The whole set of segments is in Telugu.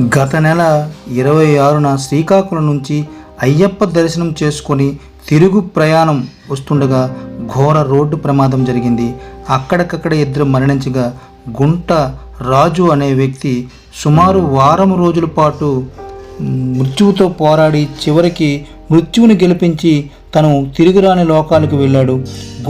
గత నెల ఇరవై ఆరున శ్రీకాకుళం నుంచి అయ్యప్ప దర్శనం చేసుకొని తిరుగు ప్రయాణం వస్తుండగా ఘోర రోడ్డు ప్రమాదం జరిగింది. అక్కడికక్కడ ఇద్దరు మరణించగా గుంట రాజు అనే వ్యక్తి సుమారు వారం రోజుల పాటు మృత్యువుతో పోరాడి చివరికి మృత్యువుని గెలిపించి తను తిరిగిరాని లోకాలకు వెళ్ళాడు.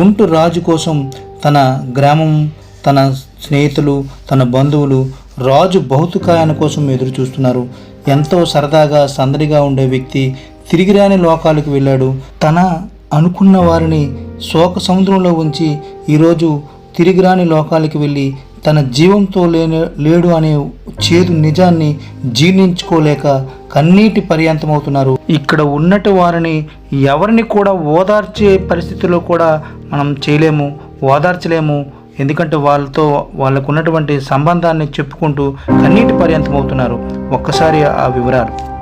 గుంటు రాజు కోసం తన గ్రామం తన స్నేహితులు తన బంధువులు రాజు భౌతికాయాన కోసం ఎదురు చూస్తున్నారు. ఎంతో సరదాగా సందడిగా ఉండే వ్యక్తి తిరిగిరాని లోకాలకు వెళ్ళాడు. తన అనుకున్న వారిని శోక సముద్రంలో ఉంచి ఈరోజు తిరిగిరాని లోకాలకి వెళ్ళి తన జీవంతో లేని లేడు అనే చేదు నిజాన్ని జీర్ణించుకోలేక కన్నీటి పర్యంతమవుతున్నారు. ఇక్కడ ఉన్నటి వారిని ఎవరిని కూడా ఓదార్చే పరిస్థితిలో కూడా మనం చేయలేము ఓదార్చలేము. ఎందుకంటే వాళ్ళతో వాళ్ళకు ఉన్నటువంటి సంబంధాన్ని చెప్పుకుంటూ కన్నీటి పర్యంతమవుతున్నారు. ఒక్కసారి ఆ వివరాలు.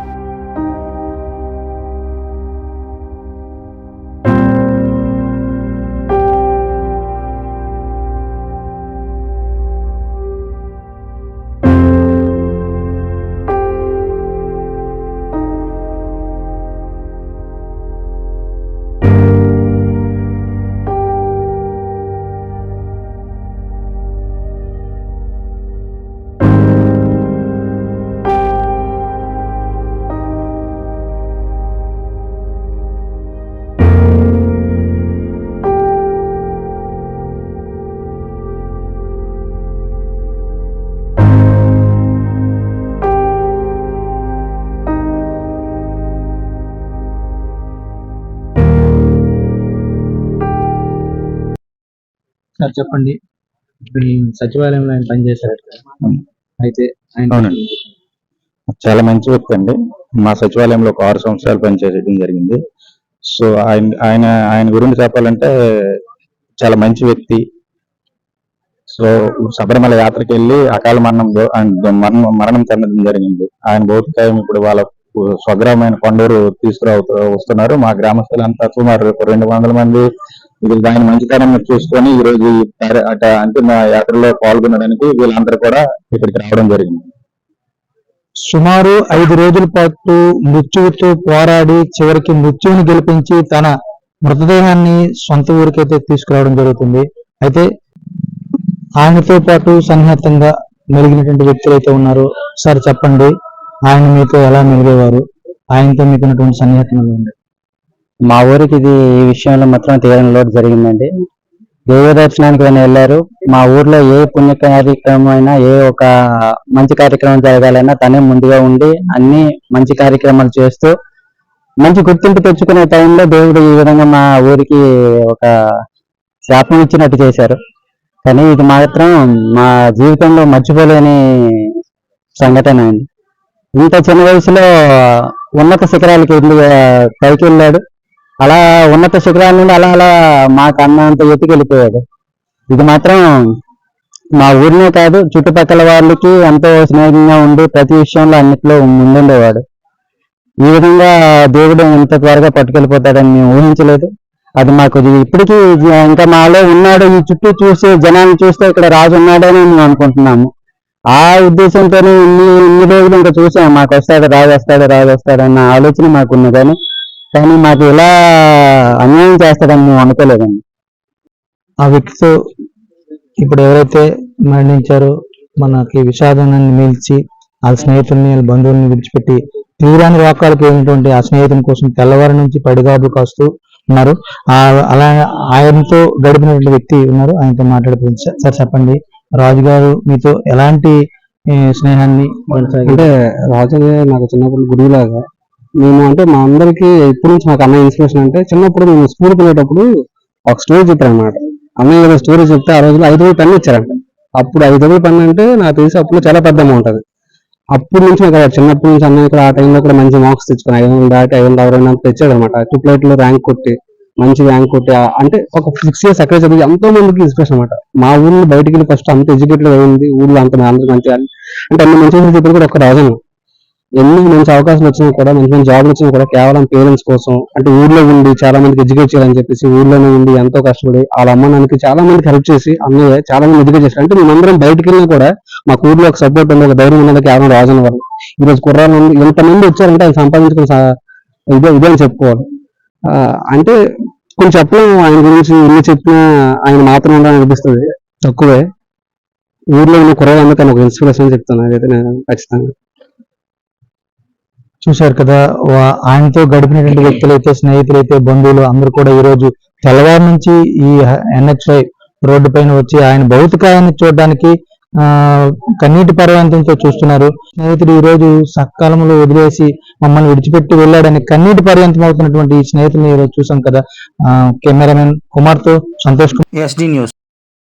సార్ చెప్పండి. సచివాలయంలో ఆయన పనిచేశారు అయితే ఆయన అవునండి. చాలా మంచి వ్యక్తి అండి. మా సచివాలయంలో ఒక ఆరు సంవత్సరాలు పనిచేయడం జరిగింది. సో ఆయన ఆయన ఆయన గురించి చెప్పాలంటే చాలా మంచి వ్యక్తి. సో శబరిమల యాత్రకి వెళ్ళి అకాల మరణం ఆయన మరణం మరణం చెందడం జరిగింది. ఆయన భౌతికాయం ఇప్పుడు వాళ్ళ స్వగ్రామైన కొండూరు తీసుకురా వస్తున్నారు. మా గ్రామస్తులంతా సుమారు ఒక రెండు వందల మంది ఇది ఆయన మంచితనం చూసుకొని ఈ రోజు అట- అంటే మా యాత్రలో పాల్గొనడానికి వీళ్ళందరూ కూడా ఇక్కడికి రావడం జరిగింది. సుమారు ఐదు రోజుల పాటు మృత్యువుతో పోరాడి చివరికి మృత్యువుని గెలిపించి తన మృతదేహాన్ని సొంత ఊరికైతే తీసుకురావడం జరుగుతుంది. అయితే ఆయనతో పాటు సన్నిహితంగా మెలిగినటువంటి వ్యక్తులు అయితే ఉన్నారు. సార్ చెప్పండి. ఆయన మీతో ఎలా మెలిగేవారు? ఆయనతో మీకు సన్నిహితంగా సన్నిహితం ఉంది? మా ఊరికి ఇది ఈ విషయంలో మాత్రం తీరని లోటు జరిగిందండి. దైవ దర్శనానికి ఆయన వెళ్ళారు. మా ఊర్లో ఏ పుణ్య కార్యక్రమం అయినా ఏ ఒక మంచి కార్యక్రమం జరగాలన్నా తనే ముందుగా ఉండి అన్ని మంచి కార్యక్రమాలు చేస్తూ మంచి గుర్తింపు తెచ్చుకునే టైంలో దేవుడు ఈ విధంగా మా ఊరికి ఒక శాపం ఇచ్చినట్టు చేశారు. కానీ ఇది మాత్రం మా జీవితంలో మర్చిపోలేని సంఘటన అండి. ఇంత చిన్న వయసులో ఉన్నత శిఖరాలకి పైకి వెళ్ళాడు. అలా ఉన్నత శిఖరాల నుండి అలా అలా మాకు అన్నంత అంత వెళ్ళిపోయాడు ఇది మాత్రం మా ఊరినే కాదు చుట్టుపక్కల వాళ్ళకి ఎంతో స్నేహంగా ఉండి ప్రతి విషయంలో అన్నిట్లో ముందుండేవాడు. ఈ విధంగా దేవుడు ఇంత త్వరగా పట్టుకెళ్ళిపోతాడని మేము ఊహించలేదు. అది మాకు ఇప్పటికీ ఇంకా మాలో ఉన్నాడు ఈ చుట్టూ చూసి జనాన్ని చూస్తే ఇక్కడ రాజు ఉన్నాడని మేము అనుకుంటున్నాము. ఆ ఉద్దేశంతోనే ఇన్ని ఇన్ని రోజులు ఇంకా చూసాం మాకు వస్తాడు రాజు వస్తాడు రాజు వస్తాడు అన్న ఆలోచన మాకున్నది కానీ కానీ మాకు ఇలా అన్యాయం చేస్తాడని మేము అనుకోలేదండి. ఆ వ్యక్తితో ఇప్పుడు ఎవరైతే మరణించారో మనకి విషాదాన్ని మిల్చి ఆ స్నేహితుల్ని వాళ్ళ బంధువుల్ని విడిచిపెట్టి తీరాని రోకాలకు వెళ్ళినటువంటి ఆ స్నేహితుని కోసం తెల్లవారి నుంచి పడిగాపు కాస్తూ ఉన్నారు. ఆ అలా ఆయనతో గడిపినటువంటి వ్యక్తి ఉన్నారు. ఆయనతో మాట్లాడుతుంది సార్ చెప్పండి. రాజు గారు మీతో ఎలాంటి స్నేహాన్ని అంటే రాజు నాకు చిన్నప్పుడు గురువులాగా మేము అంటే మా అందరికి ఇప్పటి నుంచి మాకు అన్నయ్య ఇన్స్పిరేషన్ అంటే చిన్నప్పుడు మేము స్కూల్కి వెళ్ళేటప్పుడు ఒక స్టోరీ చెప్పారు అనమాట అన్నయ్య ఏదో స్టోరీ చెప్తే ఆ రోజులో ఐదు వేలు పెన్ ఇచ్చారంట. అప్పుడు ఐదు వేలు పెన్ అంటే నాకు తెలిసి అప్పుడు చాలా పెద్ద అమౌంట్ అది. అప్పటి నుంచి నాకు చిన్నప్పటి నుంచి అన్నయ్య కూడా ఆ టైంలో కూడా మంచి మార్క్స్ తెచ్చుకుని ఐదు వందలు దాటి ఐదు వందల అరవై నాలుగు తెచ్చాడు అనమాట ట్రిప్లైట్లో ర్యాంక్ కొట్టి మంచి ర్యాంక్ కొట్టి అంటే ఒక సిక్స్ ఇయర్స్ అక్కడ చదివి ఎంతో మందికి ఇన్స్పిరేషన్ అనమాట మా ఊళ్ళో బయటికి వెళ్ళి ఫస్ట్ అంత ఎడ్యుకేటెడ్ అయింది ఊళ్ళో అంత అందరూ మంచి అంటే అన్ని మంచి చెప్పిన కూడా ఒక రాజన్న. ఎన్ని మంచి అవకాశం వచ్చినా కూడా మంచి మంచి జాబ్ వచ్చినా కూడా కేవలం పేరెంట్స్ కోసం అంటే ఊర్లో ఉండి చాలా మందికి ఎడ్యుకేట్ చేయాలని చెప్పేసి ఊర్లోనే ఉండి ఎంతో కష్టపడి వాళ్ళ అమ్మ నాన్నకి చాలా మందికి హెల్ప్ చేసి అన్నయ్య చాలా మంది ఎడ్యుకేట్ చేశారు. అంటే మేమందరం బయటకు వెళ్ళినా కూడా మాకు ఊర్లో ఒక సపోర్ట్ ఉంది ఒక ధైర్యం ఉన్నది కేవలం రాజన్న వారు ఈ రోజు కుర్రాలు ఎంతమంది వచ్చారంటే ఆయన సంపాదించుకున్న ఇదే ఇదే అని చెప్పుకోవాలి. అంటే కొంచెం చెప్పలేము ఆయన గురించి ఎన్ని చెప్పినా ఆయన మాత్రం ఉండాలని అనిపిస్తుంది. తక్కువే. ఊర్లో ఉన్న కుర్రాలు తను ఒక ఇన్స్పిరేషన్ అని చెప్తాను అదైతే నేను ఖచ్చితంగా. చూశారు కదా ఆయనతో గడిపినటువంటి వ్యక్తులైతే స్నేహితులైతే బంధువులు అందరూ కూడా ఈ రోజు తెల్లవారు నుంచి ఈ ఎన్హెచ్ఐ రోడ్డు పైన వచ్చి ఆయన భౌతికాయాన్ని చూడడానికి ఆ కన్నీటి పర్వంతంతో చూస్తున్నారు. స్నేహితుడు ఈ రోజు సకాలంలో వదిలేసి మమ్మల్ని విడిచిపెట్టి వెళ్ళాడని కన్నీటి పర్యంతం అవుతున్నటువంటి ఈ స్నేహితుల్ని ఈ రోజు చూసాం కదా. కెమెరామెన్ కుమార్తో సంతోష్ కుమార్. SD news.